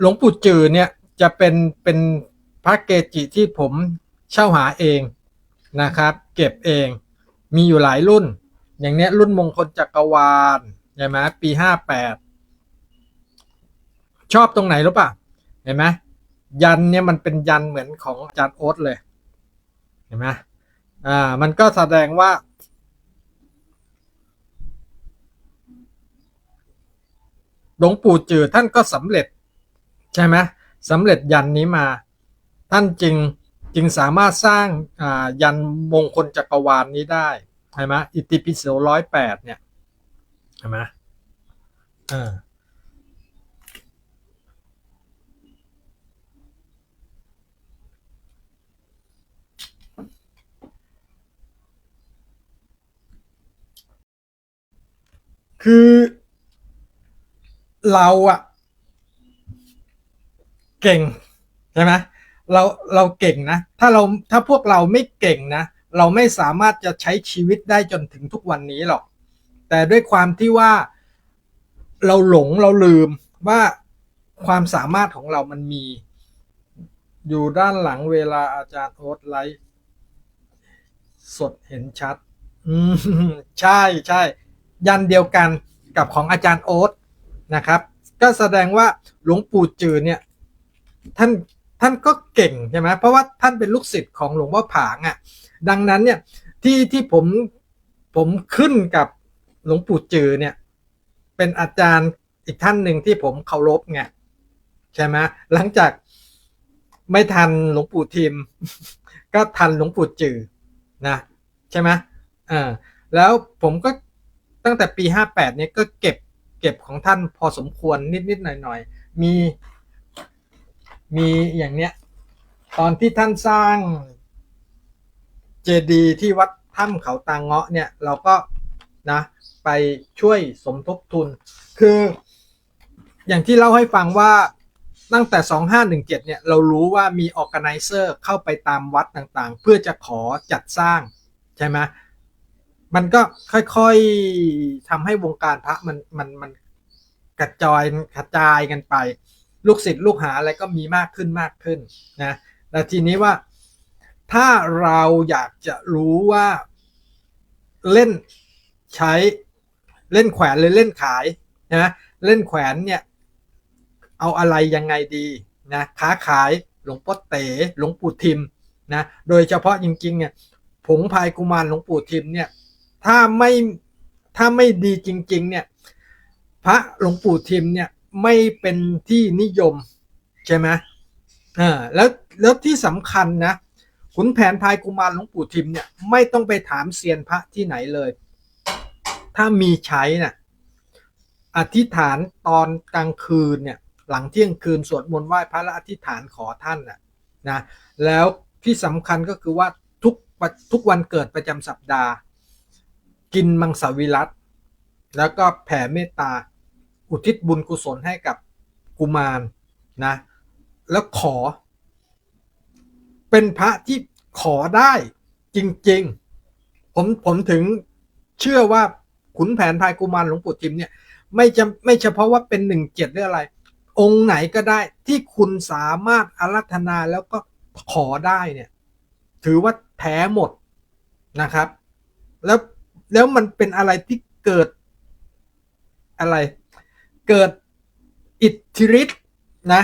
หลวงปู่จือเนี่ยจะเป็นเป็นพระเกจิที่ผมเช่าหาเองนะครับ เก็บเองมีอยู่หลายรุ่น อย่างเนี้ยรุ่นมงคลจักรวาลใช่ไหมปีห้าแปดชอบตรงไหนรู้ป่ะเห็นไหมยันเนี่ยมันเป็นยันเหมือนของอาจารย์โอ๊ตเลย เห็นไหมอ่า มันก็แสดงว่า หลวงปู่จือท่านก็สำเร็จ ใช่ไหมสำเร็จยันนี้มา ท่านจึงจึงสามารถสร้างยันมงคลจักรวาลนนี้ได้ใช่ไหมอิติปิโสร้อยแปดเนี่ยใช่ไหมอ่าคือเราอะ เก่งใช่ไหมเราเราเก่งนะ ถ้าเราถ้าพวกเราไม่เก่งนะ เราไม่สามารถจะใช้ชีวิตได้จนถึงทุกวันนี้หรอก แต่ด้วยความที่ว่าเราหลงเราลืมว่าความสามารถของเรามันมี อยู่ด้านหลังเวลาอาจารย์โอ๊ตไลฟ์สดเห็นชัด อืมใช่ใช่ยันเดียวกันกับของอาจารย์โอ๊ตนะครับ ก็แสดงว่าหลวงปู่จือเนี่ย ท่านท่านก็เก่งใช่ไหมเพราะว่าท่านเป็นลูกศิษย์ของหลวงพ่อผางอะ่ะ ดังนั้นเนี่ยที่ที่ผมผมขึ้นกับหลวงปู่จือเนี่ย เป็นอาจารย์อีกท่านหนึ่งที่ผมเคารพไงใช่ไหมหลังจากไม่ทันหลวงปู่ทิม ก็ทันหลวงปู่จือนะใช่ไหมอ่าแล้วผมก็ตั้งแต่ปี 58เนี่ยก็เก็บเก็บของท่านพอสมควรนิด ๆ หน่อย ๆ มี มีอย่างเนี้ย ตอนที่ท่านสร้างเจดีย์ที่วัดถ้ำเขาตางเงาะเนี่ย เราก็นะไปช่วยสมทบทุน คืออย่างที่เล่าให้ฟังว่าตั้งแต่ 2517 เนี่ย เรารู้ว่ามีออแก z เซอร์เข้าไปตามวัดต่างๆ เพื่อจะขอจัดสร้าง ใช่ไหมมันก็ค่อยๆทำให้วงการพระมันมันมันกระจายกระจายกันไป ลูกศิษย์ลูกหาอะไรก็มีมากขึ้นมากขึ้นนะแต่ทีนี้ว่าถ้าเราอยากจะรู้ว่าเล่นใช้เล่นแขวนหรือเล่นขายนะเล่นแขวนเนี่ยเอาอะไรยังไงดีนะค้าขายหลวงพ่อเต๋หลวงปู่ทิมนะโดยเฉพาะจริงๆเนี่ยผงพายกุมารหลวงปู่ทิมเนี่ยถ้าไม่ถ้าไม่ดีจริง ๆ เนี่ยพระหลวงปู่ทิมเนี่ย ไม่เป็นที่นิยม ใช่ไหมอ่าแล้วแล้วที่สำคัญนะขุนแผนพายกุมารหลวงปู่ทิมเนี่ยไม่ต้องไปถามเซียนพระที่ไหนเลย ถ้ามีใช้น่ะอธิษฐานตอนกลางคืนเนี่ยหลังเที่ยงคืนสวดมนต์ไหว้พระและอธิษฐานขอท่านน่ะนะแล้วที่สำคัญก็คือว่าทุกทุกวันเกิดประจำสัปดาห์ กินมังสวิรัตแล้วก็แผ่เมตตา อุทิศบุญกุศลให้กับกุมารนะ แล้วขอ เป็นพระที่ขอได้จริง ๆ ผมผมถึงเชื่อว่าขุนแผนพายกุมารหลวงปู่ทิมเนี่ย ไม่จะไม่เฉพาะว่าเป็นหนึ่งเจ็ดหรืออะไร องค์ไหนก็ได้ที่คุณสามารถอารัธนาแล้วก็ขอได้เนี่ย ถือว่าแท้หมดนะครับ แล้วแล้วมันเป็นอะไรที่เกิดอะไร เกิดอิทธิฤทธิ์นะ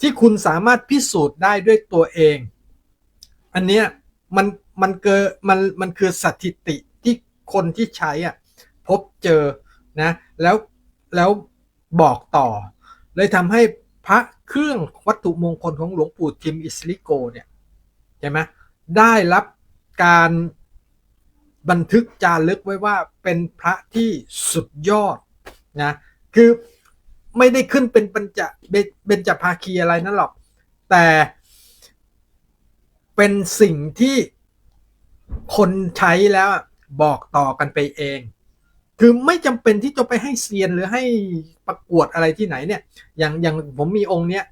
ที่คุณสามารถพิสูจน์ได้ด้วยตัวเอง อันเนี้ยมันมันเกิดมันมันคือสถิติที่คนที่ใช้อะพบเจอนะแล้วแล้วบอกต่อ เลยทำให้พระเครื่องวัตถุมงคลของหลวงปู่ทิมอิสลิโกเนี่ยใช่ไหมได้รับการบันทึกจารึกไว้ว่าเป็นพระที่สุดยอดนะคือ ไม่ได้ขึ้นเป็นปัญจเบญจภาคีอะไรนั่นหรอก แต่เป็นสิ่งที่คนใช้แล้วบอกต่อกันไปเอง คือไม่จำเป็นที่จะไปให้เซียนหรือให้ประกวดอะไรที่ไหนเนี่ย อย่างอย่างผมมีองค์เนี้ย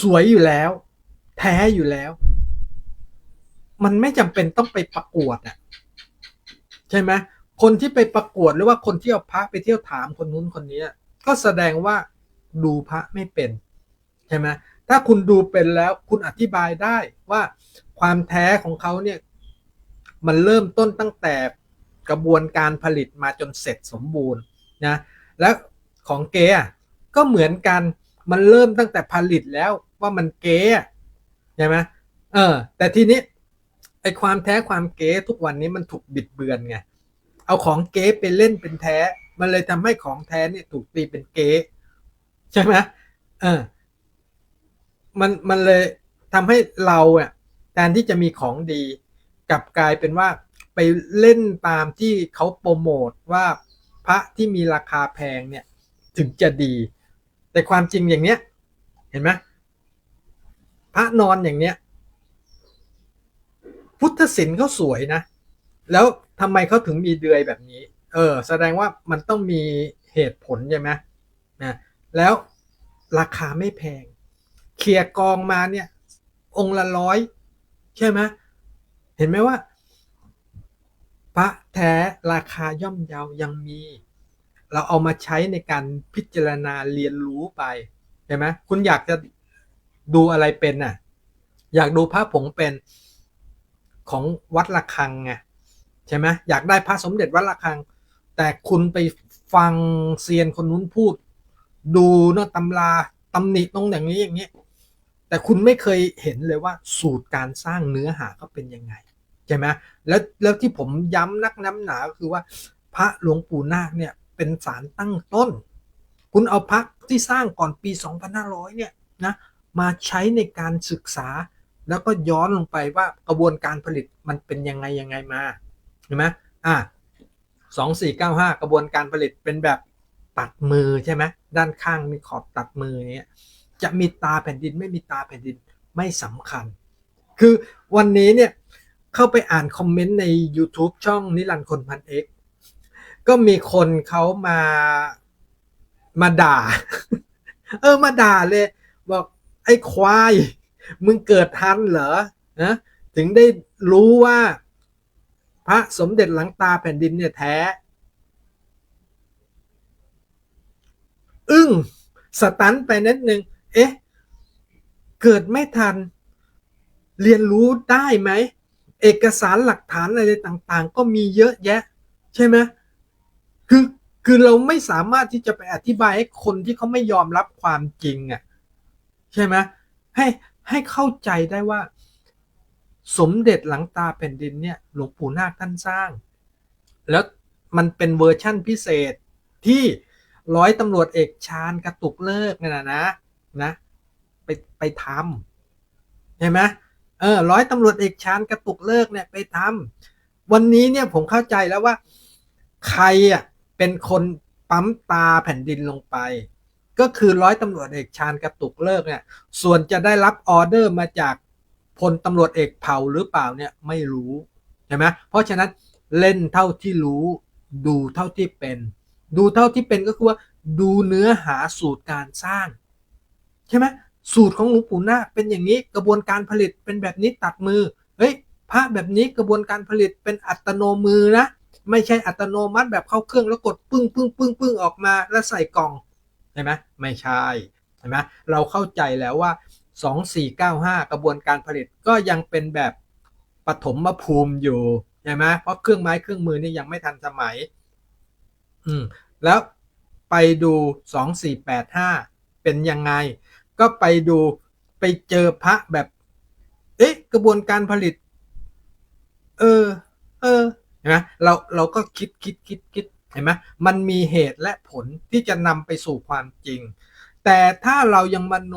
สวยอยู่แล้ว แท้อยู่แล้ว มันไม่จำเป็นต้องไปประกวดอะใช่ไหมคนที่ไปประกวดหรือว่าคนที่เอาพระไปเที่ยวถามคนนู้นคนนี้ ก็แสดงว่าดูพระไม่เป็นใช่ไหมถ้าคุณดูเป็นแล้วคุณอธิบายได้ว่าความแท้ของเขาเนี่ยมันเริ่มต้นตั้งแต่กระบวนการผลิตมาจนเสร็จสมบูรณ์นะแล้วของเก๊อะก็เหมือนกันมันเริ่มตั้งแต่ผลิตแล้วว่ามันเก๊อะใช่ไหมเออ แต่ทีนี้ไอความแท้ความเก๊ทุกวันนี้มันถูกบิดเบือนไงเอาของเก๊ไปเล่นเป็นแท้ มันเลยทำให้ของแท้เนี่ยถูกตีเป็นเก๊ใช่ไหมเออมันมันเลยทำให้เราอะแทนที่จะมีของดีกลับกลายเป็นว่าไปเล่นตามที่เขาโปรโมทว่าพระที่มีราคาแพงเนี่ย ถึงจะดี แต่ความจริงอย่างเนี้ย เห็นไหมพระนอนอย่างเนี้ย พุทธศิลป์เขาสวยนะ แล้วทำไมเขาถึงมีเดือยแบบนี้ เออ แสดงว่ามันต้องมีเหตุผลใช่ไหมนะแล้วราคาไม่แพง เคลียร์กองมาเนี่ย องละร้อยใช่ไหมเห็นไหมว่าพระแท้ราคาย่อมเยายังมี เราเอามาใช้ในการพิจารณาเรียนรู้ไปเห็นไหมคุณอยากจะดูอะไรเป็นน่ะ อยากดูพระผงเป็นของวัดระฆังไงใช่ไหมอยากได้พระสมเด็จวัดระฆัง แต่คุณไปฟังเซียนคนนู้นพูด ดูเนาะตำราตำหนิตรงอย่างนี้อย่างนี้แต่คุณไม่เคยเห็นเลยว่าสูตรการสร้างเนื้อหาเขาเป็นยังไงใช่ไหมแล้วแล้วที่ผมย้ำนักน้ำหนาก็คือว่า พระหลวงปู่นาคเนี่ยเป็นสารตั้งต้น คุณเอาพระที่สร้างก่อนปี 2500 เนี่ยนะมาใช้ในการศึกษา แล้วก็ย้อนลงไปว่ากระบวนการผลิตมันเป็นยังไงยังไงมาเห็นไหมอะสองสี่เก้า ห้ากระบวนการผลิตเป็นแบบตัดมือใช่ไหมด้านข้างมีขอบตัดมือเนี่ยจะมีตาแผ่นดินไม่มีตาแผ่นดินไม่สำคัญ คือวันนี้เนี่ยเข้าไปอ่านคอมเมนต์ใน YouTube ช่องนิรันดร์คนพันเอกก็มีคนเขามามาด่า เออมาด่าเลย บอกไอ้ควาย มึงเกิดทันเหรอนะถึงได้รู้ว่า พระสมเด็จหลังตาแผ่นดินเนี่ยแท้ อึ้งสตันไปนิดนึง เอ๊ะ เกิดไม่ทัน เรียนรู้ได้ไหม เอกสารหลักฐานอะไรต่างๆ ก็มีเยอะแยะ ใช่ไหมคือคือเราไม่สามารถที่จะไปอธิบายให้คนที่เขาไม่ยอมรับความจริงอะ ใช่ไหมให้ให้เข้าใจได้ว่า สมเด็จหลังตาแผ่นดินเนี่ยหลวงปู่นาคท่านสร้าง แล้วมันเป็นเวอร์ชั่นพิเศษที่ร้อยตำรวจเอกชาญกระตุกเลิกเนี่ยนะนะนะไปไปทำใช่ไหมเออร้อยตำรวจเอกชาญกระตุกเลิกเนี่ยไปทำวันนี้เนี่ยผมเข้าใจแล้วว่า ใครอะเป็นคนปั๊มตาแผ่นดินลงไป ก็คือร้อยตำรวจเอกชาญกระตุกเลิกเนี่ยส่วนจะได้รับออเดอร์มาจาก พลตำรวจเอกเผ่าหรือเปล่าเนี่ยไม่รู้ใช่ไหมเพราะฉะนั้นเล่นเท่าที่รู้ ดูเท่าที่เป็น ดูเท่าที่เป็นก็คือว่า ดูเนื้อหาสูตรการสร้าง ใช่ไหมสูตรของหลวงปู่นาเป็นอย่างนี้กระบวนการผลิตเป็นแบบนี้ตัดมือเฮ้ยพระแบบนี้กระบวนการผลิตเป็นอัตโนมือนะไม่ใช่อัตโนมัติแบบเข้าเครื่องแล้วกดปึ้งปึ้งปึ้งปึ้งออกมาแล้วใส่กล่องใช่ไหมไม่ใช่ใช่ไหมเราเข้าใจแล้วว่า 2495 กระบวนการผลิตก็ยังเป็นแบบปฐมภูมิอยู่ใช่ไหมเพราะเครื่องไม้เครื่องมือนี่ยังไม่ทันสมัย อืม แล้วไปดู 2485 เป็นยังไง ก็ไปดูไปเจอพระแบบ เอ๊ะ กระบวนการผลิต เออ เออนไหมเราเราก็คิดคิดคิดคิดเห็นไหมมันมีเหตุและผลที่จะนำไปสู่ความจริง แต่ถ้าเรายังมโน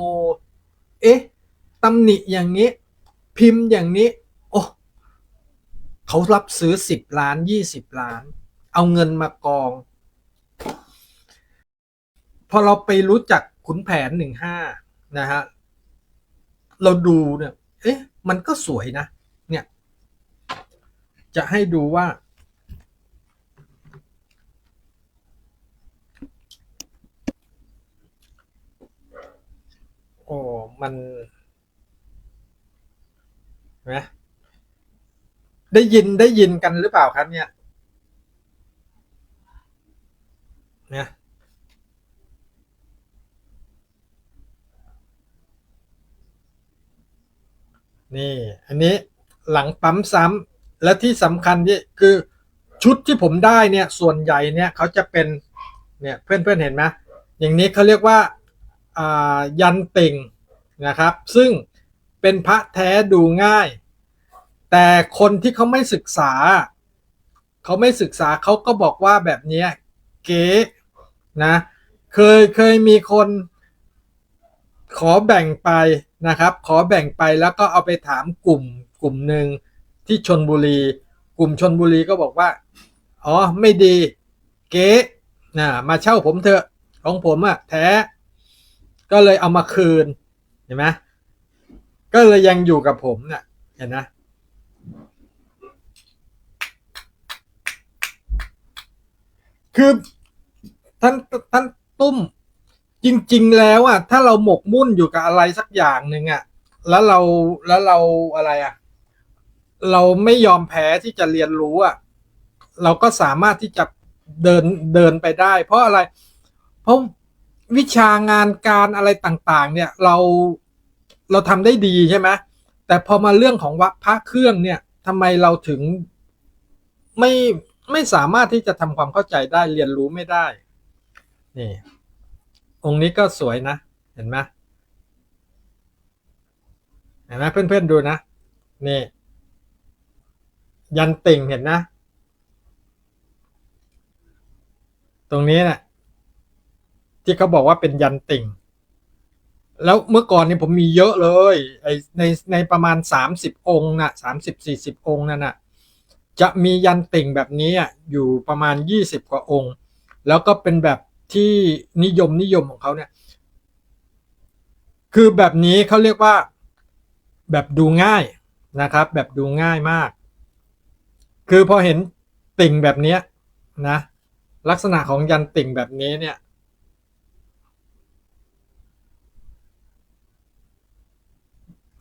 เอ๊ะตำหนิอย่างนี้ พิมพ์อย่างนี้ โอ้เขารับซื้อสิบล้านยี่สิบล้าน เอาเงินมากอง พอเราไปรู้จักขุนแผนหนึ่งห้านะฮะ เราดูเนี่ย เอ๊ะ มันก็สวยนะ เนี่ย จะให้ดูว่า โอ้มันนะได้ยินได้ยินกันหรือเปล่าครับเนี่ยนะนี่ อันนี้หลังปั๊มซ้ำและที่สำคัญนี่คือชุดที่ผมได้เนี่ยส่วนใหญ่เนี่ยเขาจะเป็นเนี่ยเพื่อนเพื่อนเห็นไหมอย่างนี้เขาเรียกว่า ยันติ่งนะครับ ซึ่งเป็นพระแท้ดูง่าย แต่คนที่เขาไม่ศึกษา เขาไม่ศึกษาเขาก็บอกว่าแบบนี้เก๋นะเคยเคยมีคนขอแบ่งไปนะครับ ขอแบ่งไปแล้วก็เอาไปถามกลุ่มกลุ่มหนึ่งที่ชนบุรี กลุ่มชนบุรีก็บอกว่า อ๋อ ไม่ดี เก๊นะมาเช่าผมเถอะ ของผมอะแท้ ก็เลยเอามาคืนเห็นไหมก็เลยยังอยู่กับผมเนะ่ะเห็นนะคือท่านท่านตุ้มจริง ๆ แล้วอะ ถ้าเราหมกมุ่นอยู่กับอะไรสักอย่างหนึ่งอะ แล้วเราแล้วเราอะไรอะ เราไม่ยอมแพ้ที่จะเรียนรู้อะ เราก็สามารถที่จะเดินเดินไปได้ เพราะอะไร เพราะ วิชางานการอะไรต่างๆ เนี่ยเราเราทำได้ดีใช่ไหมแต่พอมาเรื่องของวัดพระเครื่องเนี่ยทำไมเราถึงไม่ไม่สามารถที่จะทำความเข้าใจได้เรียนรู้ไม่ได้ นี่ องค์นี้ก็สวยนะ เห็นไหมเห็นไหมเพื่อนๆดูนะ นี่ ยันติ่งเห็นนะ ตรงนี้นะ่ะ ที่เขาบอกว่าเป็นยันติ่ง แล้วเมื่อก่อนนี่ผมมีเยอะเลยไอในในประมาณสามสิบองค์นะสามสิบสี่สิบองค์นั่นนะจะมียันติ่งแบบนี้อยู่ประมาณยี่สิบกว่าองค์ แล้วก็เป็นแบบที่นิยมนิยมของเขาเนี่ย คือแบบนี้เขาเรียกว่าแบบดูง่ายนะครับ แบบดูง่ายมาก คือพอเห็นติ่งแบบนี้นะลักษณะของยันติ่งแบบนี้เนี่ย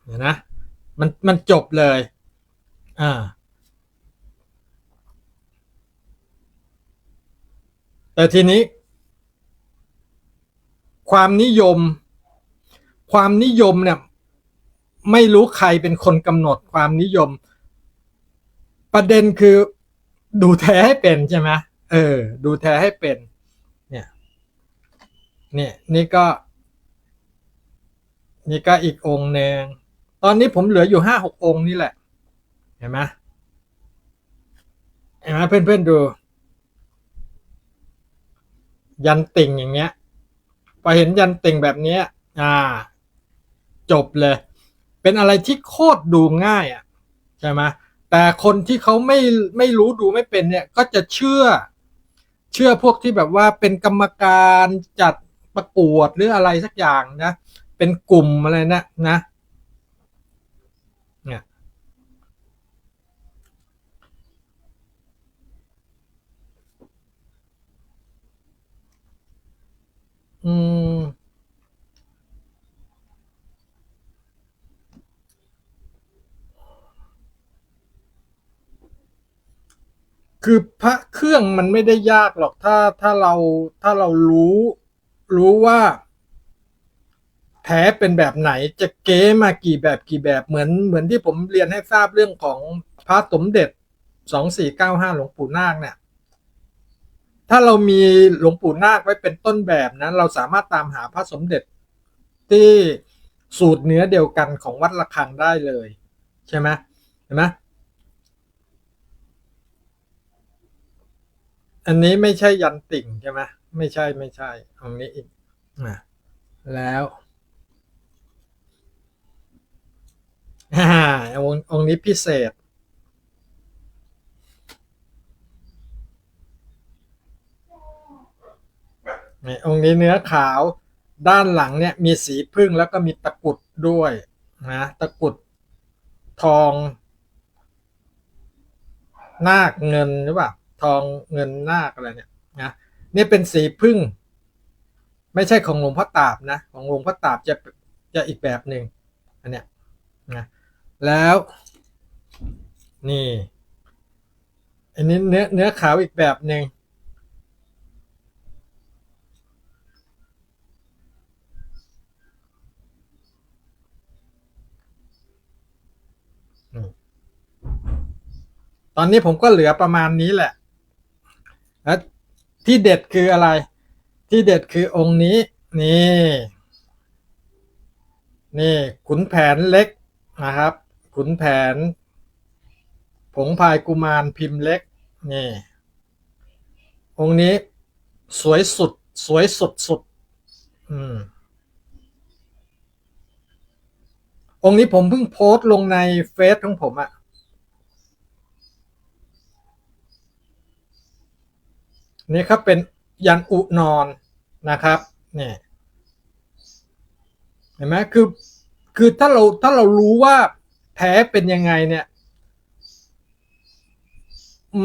เห็ นะมันมันจบเลย อ่า แต่ทีนี้ ความนิยม ความนิยมเนี่ย ไม่รู้ใครเป็นคนกำหนดความนิยม ประเด็นคือดูแท้ให้เป็นใช่ไหมเออ ดูแท้ให้เป็น เนี่ย เนี่ย นี่ก็ นี่ก็อีกองค์หนึ่ง ตอนนี้ผมเหลืออยู่ห้าหกองค์นี่แหละ เห็นไหมเห็นไหมเพื่อนๆดู ยันติ่งอย่างเงี้ยพอเห็นยันติ่งแบบนี้อ่า จบเลย เป็นอะไรที่โคตรดูง่ายอะใช่ไหมแต่คนที่เขาไม่ไม่รู้ดูไม่เป็นเนี่ย ก็จะเชื่อ เชื่อพวกที่แบบว่าเป็นกรรมการจัดประกวดหรืออะไรสักอย่างนะ เป็นกลุ่มอะไรนะนะ อืม คือพระเครื่องมันไม่ได้ยากหรอกถ้าถ้าเราถ้าเรารู้ รู้ว่าแท้เป็นแบบไหนจะเก๊มากี่แบบกี่แบบเหมือนเหมือนที่ผมเรียนให้ทราบเรื่องของพระสมเด็จสองสี่เก้าห้าหลวงปู่นาคเนี่ย ถ้าเรามีหลวงปู่นาคไว้เป็นต้นแบบนะเราสามารถตามหาพระสมเด็จที่สูตรเนื้อเดียวกันของวัดระฆังได้เลย ใช่ไหมเห็นไหมอันนี้ไม่ใช่ยันติ่งใช่ไหมไม่ใช่ไม่ใช่ตรงนี้อีกนะแล้วอ่าององค์นี้พิเศษ นี่องค์นี้เนื้อขาวด้านหลังเนี่ยมีสีพึ่งแล้วก็มีตะกุดด้วยนะตะกุดทองนาคเงินหรือเปล่าทองเงินนาคอะไรเนี่ยนะนี่เป็นสีพึ่ง ไม่ใช่ของหลวงพ่อตาบนะ ของหลวงพ่อตาบจะจะอีกแบบหนึ่งอันเนี้ยนะแล้วนี่อันนี้เนื้อเนื้อขาวอีกแบบหนึ่ง ตอนนี้ผมก็เหลือประมาณนี้แหละแล้วที่เด็ดคืออะไร ที่เด็ดคือองค์นี้ นี่ นี่ขุนแผนเล็กนะครับ ขุนแผน ผงพายกุมารพิมพ์เล็ก นี่ องค์นี้สวยสุด สวยสุดสุด อืมองค์นี้ผมเพิ่งโพสต์ลงในเฟซของผมอะ นี่ครับเป็นยันอุนอนนะครับเนี่ยเห็นไหมคือคือถ้าเราถ้าเรารู้ว่าแท้เป็นยังไงเนี่ย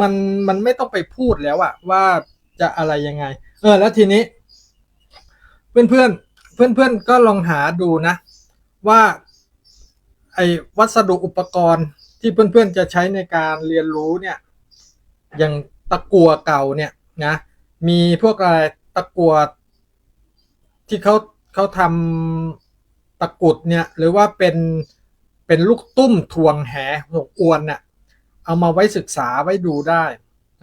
มันมันไม่ต้องไปพูดแล้วอะว่าจะอะไรยังไง เออ แล้วทีนี้ เพื่อนเพื่อนเพื่อนเพื่อนก็ลองหาดูนะ ว่า ไอ้วัสดุอุปกรณ์ที่เพื่อนๆจะใช้ในการเรียนรู้เนี่ย อย่างตะกัวเก่าเนี่ย นะ มีพวกอะไรตะกัวที่เขาเขาทำตะกุดเนี่ย หรือว่าเป็นเป็นลูกตุ้มทวงแหหกอวนเนี่ยเอามาไว้ศึกษาไว้ดูได้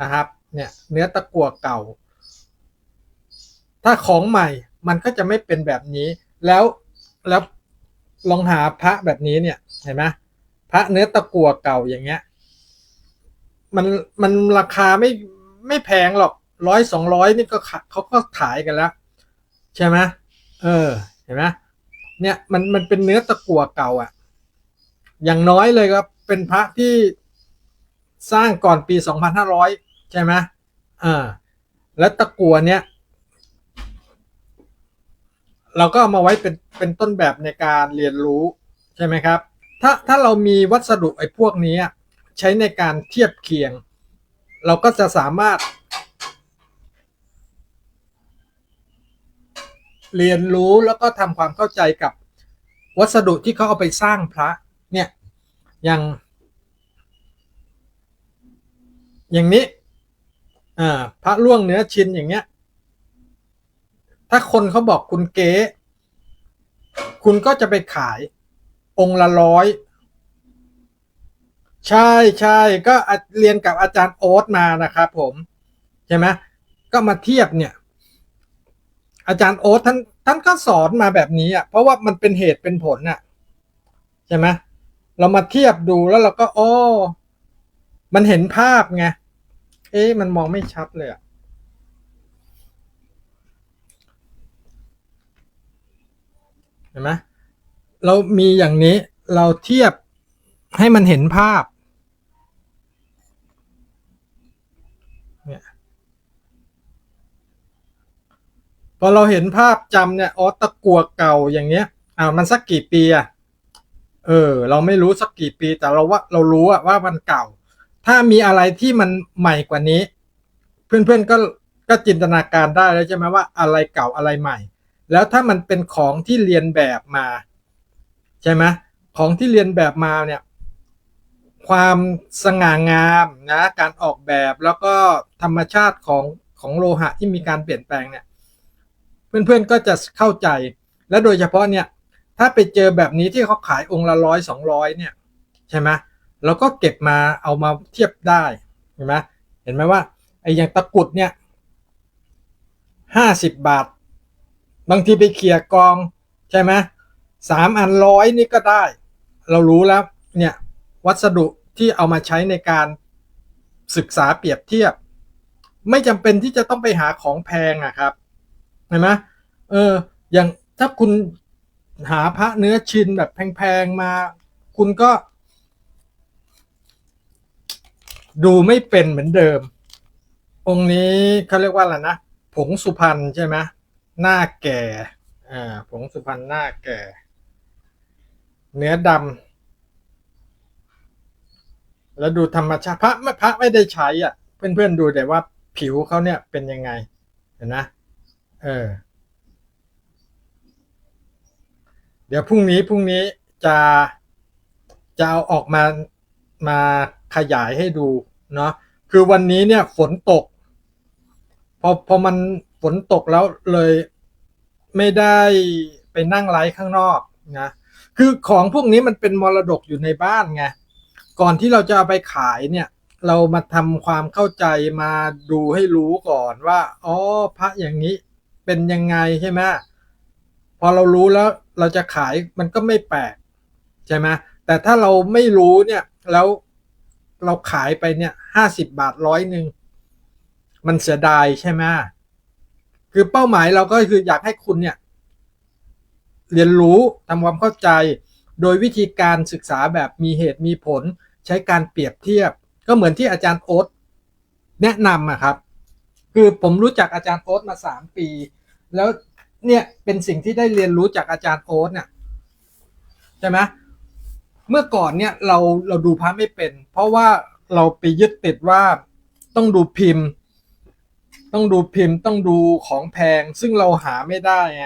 นะครับ เนี่ยเนื้อตะกัวเก่า ถ้าของใหม่มันก็จะไม่เป็นแบบนี้ แล้วแล้วลองหาพระแบบนี้เนี่ยเห็นไหมพระเนื้อตะกัวเก่าอย่างเงี้ย มันมันราคาไม่ไม่แพงหรอก ร้อยสองร้อยนี่ก็เขาก็ขายกันแล้ว ใช่ไหมเออ เห็นไหมเนี่ยมันมันเป็นเนื้อตะกัวเก่าอะ่ะ อย่างน้อยเลยครับเป็นพระที่สร้างก่อนปีสองพันห้าร้อยใช่ไหมอ่าแล้วตะกัวเนี่ย เราก็เอามาไว้เป็นเป็นต้นแบบในการเรียนรู้ใช่ไหมครับ ถ้าถ้าเรามีวัสดุไอ้พวกนี้ใช้ในการเทียบเคียง เราก็จะสามารถ เรียนรู้แล้วก็ทำความเข้าใจกับวัสดุที่เขาเอาไปสร้างพระเนี่ยอย่าง อย่างนี้อ่าพระล่วงเนื้อชิ้นอย่างเงี้ย ถ้าคนเขาบอกคุณเก๋คุณก็จะไปขายองค์ละร้อยใช่ใช่ก็อะเรียนกับอาจารย์โอ๊ตมานะครับผม ใช่ไหมก็มาเทียบเนี่ย อาจารย์โอ๊ตท่านท่านก็สอนมาแบบนี้อะเพราะว่ามันเป็นเหตุเป็นผลน่ะใช่ไหมเรามาเทียบดูแล้วเราก็โอ้มันเห็นภาพไงเอ๊ะมันมองไม่ชัดเลยอะเห็นไหมเรามีอย่างนี้เราเทียบให้มันเห็นภาพ เนี่ยพ อเราเห็นภาพจำเนี่ยอ๋อตะกัวเก่าอย่างเงี้ยอ่ามันสักกี่ปีอะเออ เราไม่รู้สักกี่ปีแต่เราว่าเรารู้อะว่ามันเก่า ถ้ามีอะไรที่มันใหม่กว่านี้ เพื่อนๆก็ก็จินตนาการได้แล้วใช่ไหมว่าอะไรเก่าอะไรใหม่ แล้วถ้ามันเป็นของที่เรียนแบบมา ใช่ไหมของที่เรียนแบบมาเนี่ย ความสง่างามนะการออกแบบแล้วก็ธรรมชาติของของโลหะที่มีการเปลี่ยนแปลงเนี่ย เพื่อนๆก็จะเข้าใจ และโดยเฉพาะเนี่ยถ้าไปเจอแบบนี้ที่เขาขายองค์ละร้อยสองร้อยเนี่ยใช่ไหมเราก็เก็บมาเอามาเทียบได้เห็นไหมเห็นไหมว่าไอ้อย่างตะกุดเนี่ยห้าสิบบาท บางทีไปเขี่ยกองใช่ไหมสามอันร้อยนี่ก็ได้ เรารู้แล้วเนี่ยวัสดุที่เอามาใช้ในการศึกษาเปรียบเทียบ ไม่จำเป็นที่จะต้องไปหาของแพงอะครับ เห็นไหมเออ อย่างถ้าคุณหาพระเนื้อชินแบบแพงๆมา คุณก็ ดูไม่เป็นเหมือนเดิม องค์นี้เขาเรียกว่าอะไรนะ ผงสุพรรณใช่ไหมหน้าแก่อ่าผงสุพรรณหน้าแก่ เนื้อดำแล้วดูธรรมชาติพระไม่พระไม่ได้ใช้อะ เพื่อนๆดูแต่ว่าผิวเขาเนี่ยเป็นยังไงเห็นนะ เออ เดี๋ยวพรุ่งนี้พรุ่งนี้จะจะเอาออกมามาขยายให้ดูเนาะคือวันนี้เนี่ยฝนตก พอพอมันฝนตกแล้วเลยไม่ได้ไปนั่งไลฟ์ข้างนอกนะคือของพวกนี้มันเป็นมรดกอยู่ในบ้านไงก่อนที่เราจะเอาไปขายเนี่ย เรามาทำความเข้าใจมาดูให้รู้ก่อนว่าอ๋อพระอย่างนี้ เป็นยังไงใช่ไหมพอเรารู้แล้วเราจะขายมันก็ไม่แปลกใช่ไหมแต่ถ้าเราไม่รู้เนี่ยแล้วเราขายไปเนี่ยห้าสิบบาทร้อยหนึ่งมันเสียดายใช่ไหมคือเป้าหมายเราก็คืออยากให้คุณเนี่ยเรียนรู้ทำความเข้าใจ โดยวิธีการศึกษาแบบมีเหตุมีผล ใช้การเปรียบเทียบ ก็เหมือนที่อาจารย์โอ๊ตแนะนำอะครับ คือผมรู้จักอาจารย์โอ๊ตมาสามปี แล้วเนี่ยเป็นสิ่งที่ได้เรียนรู้จากอาจารย์โอ๊ตเนี่ยใช่ไหมเมื่อก่อนเนี่ยเราเราดูพระไม่เป็น เพราะว่าเราไปยึดติดว่าต้องดูพิมพ์ ต้องดูพิมพ์ต้องดูของแพง ซึ่งเราหาไม่ได้ไง